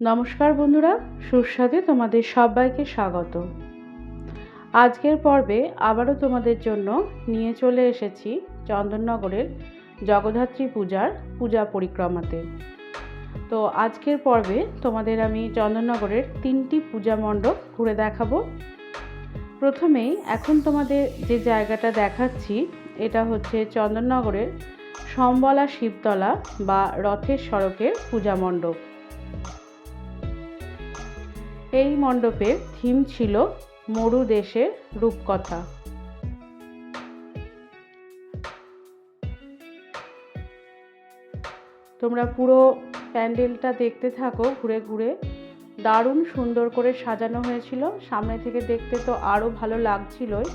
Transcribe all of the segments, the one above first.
নমস্কার বন্ধুরা, সুস্বাদে তোমাদের সবাইকে স্বাগত। আজকের পর্বে আবারও তোমাদের জন্য নিয়ে চলে এসেছি চন্দননগরের জগদ্ধাত্রী পূজার পূজা পরিক্রমাতে। তো আজকের পর্বে তোমাদের আমি চন্দননগরের তিনটি পূজা মণ্ডপ ঘুরে দেখাবো। প্রথমেই এখন তোমাদের যে জায়গাটা দেখাচ্ছি, এটা হচ্ছে চন্দননগরের সম্বলা শিবতলা বা রথের সড়কের পূজা মণ্ডপ। এই মণ্ডপের থিম ছিল মরু দেশের রূপকথা। তোমরা পুরো প্যান্ডেলটা দেখতে থাকো ঘুরে ঘুরে। দারুণ সুন্দর করে সাজানো হয়েছিল। সামনে থেকে দেখতে তো আরও ভালো লাগছিলই।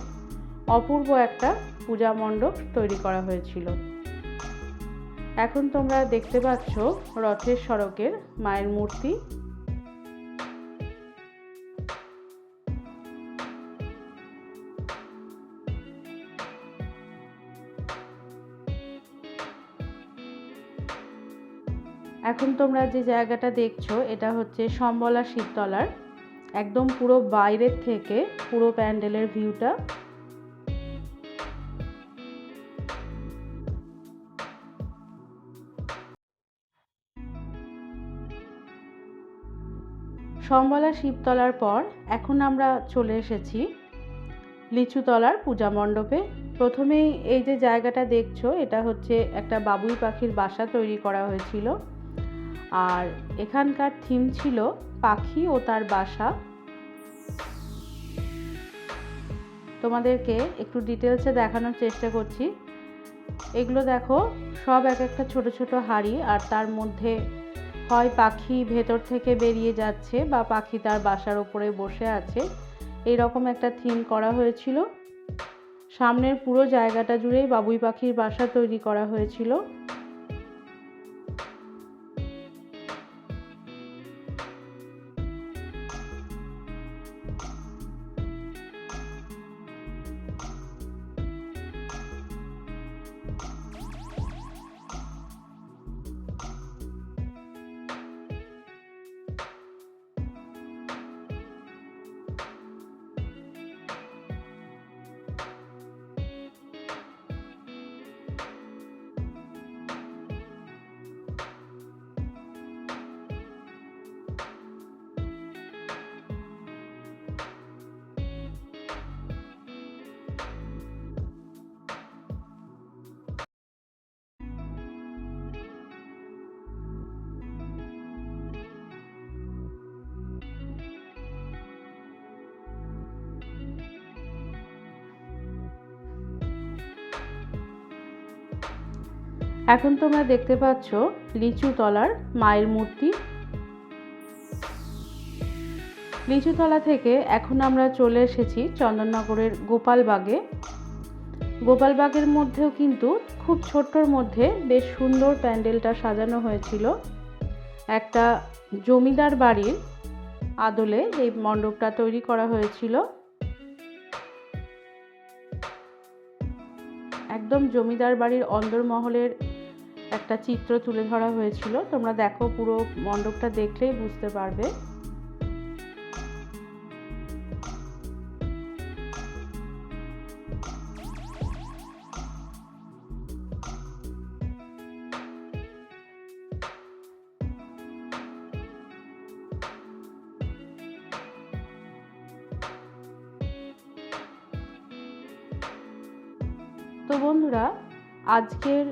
অপূর্ব একটা পূজা মণ্ডপ তৈরি করা হয়েছিল। এখন তোমরা দেখতে পাচ্ছ রথের সড়কের মায়ের মূর্তি। এখন তোমরা যে জায়গাটা দেখছ, এটা হচ্ছে সম্বলা শিবতলার একদম পুরো বাইরের থেকে পুরো প্যান্ডেলের ভিউটা। সম্বলা শিবতলার পর এখন আমরা চলে এসেছি লিচুতলার পূজা মণ্ডপে। প্রথমেই এই যে জায়গাটা দেখছ, এটা হচ্ছে একটা বাবুই পাখির বাসা তৈরি করা হয়েছিল। আর এখানকার থিম ছিল পাখি ও তার বাসা। তোমাদেরকে একটু ডিটেলসে দেখানোর চেষ্টা করছি। এগুলো দেখো, সব এক একটা ছোট ছোট হাড়ি আর তার মধ্যে হয় পাখি ভেতর থেকে বেরিয়ে যাচ্ছে বা পাখি তার বাসার ওপরে বসে আছে। এই রকম একটা থিম করা হয়েছিল। সামনের পুরো জায়গাটা জুড়েই বাবুই পাখির বাসা তৈরি করা হয়েছিল। এখন তোমরা দেখতে পাচ্ছ লিচু তলার মায়ের মূর্তি। লিচুতলা থেকে এখন আমরা চলে এসেছি চন্দননগরের গোপালবাগে। গোপালবাগের মধ্যেও কিন্তু খুব ছোট্টর মধ্যে বেশ সুন্দর প্যান্ডেলটা সাজানো হয়েছিল। একটা জমিদার বাড়ির আদলে এই মণ্ডপটা তৈরি করা হয়েছিল। একদম জমিদার বাড়ির অন্দরমহলের একটা চিত্র তুলে ধরা হয়েছিল। তোমরা দেখো পুরো মণ্ডপটা দেখলেই বুঝতে পারবে। তো বন্ধুরা, আজকের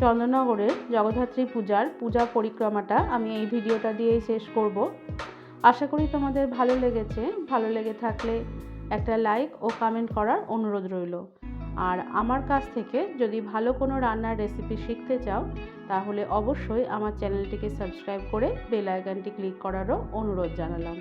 চন্দননগরের জগদ্ধাত্রী পূজার পূজা পরিক্রমাটা আমি এই ভিডিওটা দিয়েই শেষ করব। আশা করি তোমাদের ভালো লেগেছে। ভালো লেগে থাকলে একটা লাইক ও কমেন্ট করার অনুরোধ রইল। আর আমার কাছ থেকে যদি ভালো কোনো রান্নার রেসিপি শিখতে চাও, তাহলে অবশ্যই আমার চ্যানেলটিকে সাবস্ক্রাইব করে বেল আইকনটি ক্লিক করারও অনুরোধ জানালাম।